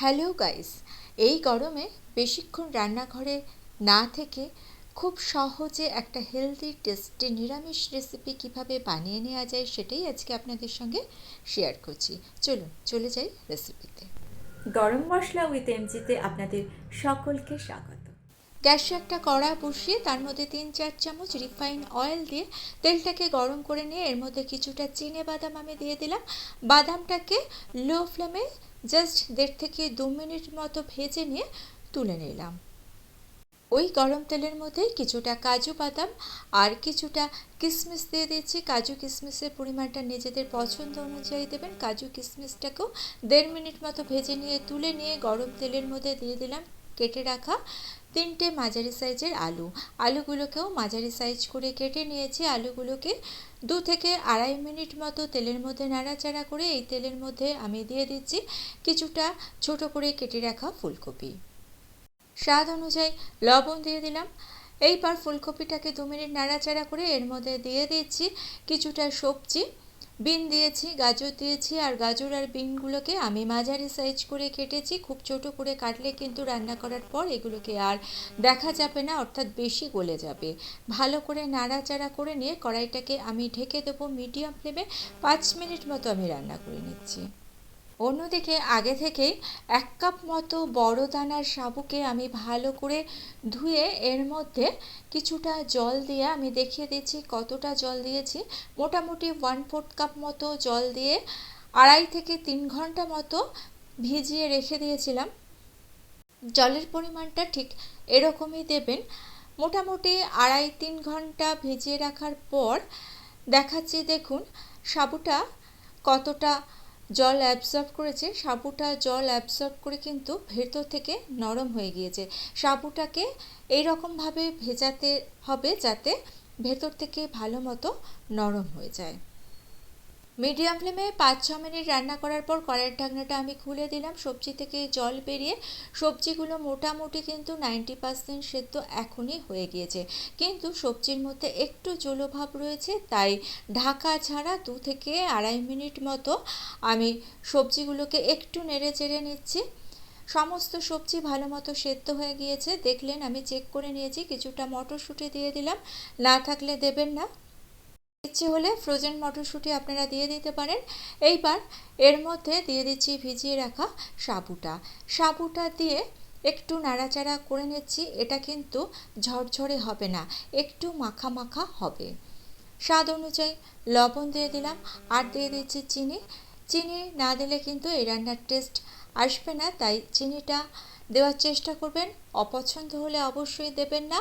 Hello guys এই গরমে বেশিক্ষণ রান্নাঘরে না থেকে খুব সহজে একটা হেলদি টেস্টি নিরামিষ রেসিপি কীভাবে বানিয়ে নেওয়া যায় সেটাই আজকে আপনাদের সঙ্গে শেয়ার করছি। চলুন চলে যাই রেসিপিতে গরম মশলা উইথ এমজিতে আপনাদের সকলকে স্বাগত। গ্যাসে একটা কড়া বসিয়ে তার মধ্যে তিন চার চামচ রিফাইন অয়েল দিয়ে তেলটাকে গরম করে নিয়ে এর মধ্যে কিছুটা চিনে বাদাম আমি দিয়ে দিলাম। বাদামটাকে লো ফ্লেমে জাস্ট দেড় থেকে দু মিনিট মতো ভেজে নিয়ে তুলে নিলাম। ওই গরম তেলের মধ্যে কিছুটা কাজু বাদাম আর কিছুটা কিশমিশ দিয়ে দিচ্ছি। কাজু কিশমিশের পরিমাণটা নিজেদের পছন্দ অনুযায়ী দেবেন। কাজু কিশমিশটাকেও দেড় মিনিট মতো ভেজে নিয়ে তুলে নিয়ে গরম তেলের মধ্যে দিয়ে দিলাম। কেটে রাখা তিনটে মাঝারি সাইজের আলু। আলুগুলোকেও মাঝারি সাইজ করে কেটে নিয়েছি। আলুগুলোকে দু থেকে আড়াই মিনিট মতো তেলের মধ্যে নাড়াচাড়া করে এই তেলের মধ্যে আমি দিয়ে দিচ্ছি কিছুটা ছোট করে কেটে রাখা ফুলকপি। স্বাদ অনুযায়ী লবণ দিয়ে দিলাম। এইবার ফুলকপিটাকে দু মিনিট নাড়াচাড়া করে এর মধ্যে দিয়ে দিচ্ছি কিছুটা সবজি। বিন দিয়েছি, গাজর দিয়েছি আর গাজর আর বিনগুলোকে আমি মাঝারি সাইজ করে কেটেছি। খুব ছোট করে কাটলে কিন্তু রান্না করার পর এগুলোকে আর দেখা যাবে না, অর্থাৎ বেশি গলে যাবে। ভালো করে নাড়াচাড়া করে নিয়ে কড়াইটাকে আমি ঢেকে দেবো। মিডিয়াম ফ্লেমে পাঁচ মিনিট মতো আমি রান্না করে নিচ্ছি। অন্যদিকে আগে থেকেই এক কাপ মতো বড় দানার সাবুকে আমি ভালো করে ধুয়ে এর মধ্যে কিছুটা জল দিয়ে আমি দেখিয়ে দিচ্ছি কতটা জল দিয়েছি। মোটামুটি ওয়ান ফোর্থ কাপ মতো জল দিয়ে আড়াই থেকে তিন ঘণ্টা মতো ভিজিয়ে রেখে দিয়েছিলাম। জলের পরিমাণটা ঠিক এরকমই দেবেন। মোটামুটি আড়াই তিন ঘণ্টা ভিজিয়ে রাখার পর দেখাচ্ছি দেখুন সাবুটা কতটা জল অ্যাবজর্ব করেছে। সাবুটা জল অ্যাবজর্ব করে কিন্তু ভেতর থেকে নরম হয়ে গিয়েছে। সাবুটাকে এইরকমভাবে ভেজাতে হবে যাতে ভেতর থেকে ভালো মতো নরম হয়ে যায়। মিডিয়াম ফ্লেমে পাঁচ ছ মিনিট রান্না করার পর কড়াইয়ের ঢাকনাটা আমি খুলে দিলাম। সবজি থেকে জল বেরিয়ে সবজিগুলো মোটামুটি কিন্তু নাইনটি পার্সেন্ট সেদ্ধ এখনই হয়ে গিয়েছে। কিন্তু সবজির মধ্যে একটু জলভাব রয়েছে, তাই ঢাকা ছাড়া দু থেকে আড়াই মিনিট মতো আমি সবজিগুলোকে একটু নেড়ে চেড়ে নিচ্ছি। সমস্ত সবজি ভালো মতো সেদ্ধ হয়ে গিয়েছে। দেখলেন আমি চেক করে নিয়েছি, কিছুটা মটরশুঁটি দিয়ে দিলাম। না থাকলে দেবেন না। ইচ্ছে হলে ফ্রোজেন মটরশুঁটি আপনারা দিয়ে দিতে পারেন। এইবার এর মধ্যে দিয়ে দিচ্ছি ভিজিয়ে রাখা সাবুটা। সাবুটা দিয়ে একটু নাড়াচাড়া করে নিচ্ছি, এটা কিন্তু ঝরঝরে হবে না, একটু মাখা মাখা হবে। স্বাদ অনুযায়ী লবণ দিয়ে দিলাম, আর দিয়ে দিচ্ছি চিনি। চিনি না দিলে কিন্তু এই রান্নার টেস্ট আসবে না, তাই চিনিটা দেওয়ার চেষ্টা করবেন। অপছন্দ হলে অবশ্যই দেবেন না।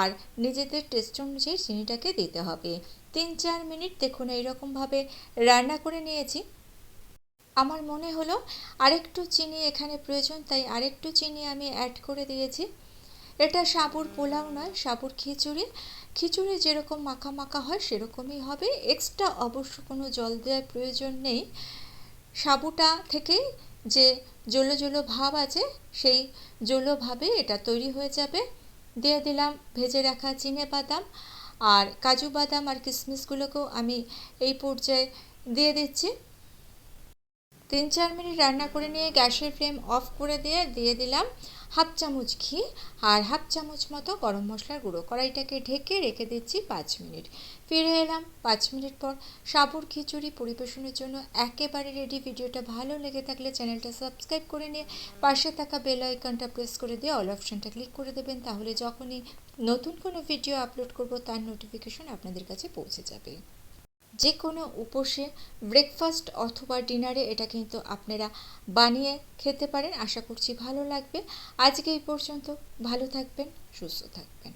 আর নিজেদের টেস্ট অনুযায়ী চিনিটাকে দিতে হবে। তিন চার মিনিট দেখুন এইরকমভাবে রান্না করে নিয়েছি। আমার মনে হলো আরেকটু চিনি এখানে প্রয়োজন, তাই আরেকটু চিনি আমি অ্যাড করে দিয়েছি। এটা সাবুর পোলাও নয়, সাবুর খিচুড়ি। খিচুড়ি যেরকম মাখা মাখা হয় সেরকমই হবে। এক্সট্রা অবশ্য কোনো জল দেওয়ার প্রয়োজন নেই। সাবুটা থেকেই যে জলো জলো ভাব আছে, সেই জলো ভাবে এটা তৈরি হয়ে যাবে। দিয়ে দিলাম ভেজে রাখা চিনে বাদাম আর কাজু বাদাম আর কিশমিশগুলোকেও আমি এই পর্যায়ে দিয়ে দিচ্ছি। তিন চার মিনিট রান্না করে নিয়ে গ্যাসের ফ্লেম অফ করে দিয়ে দিয়ে দিলাম। হাফ চামচ ঘি আর হাফ চামচ মতো গরম মশলার গুঁড়ো। কড়াইটাকে ঢেকে রেখে দিচ্ছি পাঁচ মিনিট। ফিরে এলাম পাঁচ মিনিট পর। সাবুর খিচুড়ি পরিবেশনের জন্য একেবারে রেডি ভিডিওটা ভালো লেগে থাকলে চ্যানেলটা সাবস্ক্রাইব করে নিয়ে পাশে থাকা বেল আইকনটা প্রেস করে দিয়ে অল অপশানটা ক্লিক করে দেবেন। তাহলে যখনই নতুন কোনো ভিডিও আপলোড করব, তার নোটিফিকেশন আপনাদের কাছে পৌঁছে যাবে। যে কোনো উপসে ব্রেকফাস্ট অথবা ডিনারে এটা কিন্তু আপনারা বানিয়ে খেতে পারেন। আশা করছি ভালো লাগবে। আজকে এই পর্যন্ত। ভালো থাকবেন, সুস্থ থাকবেন।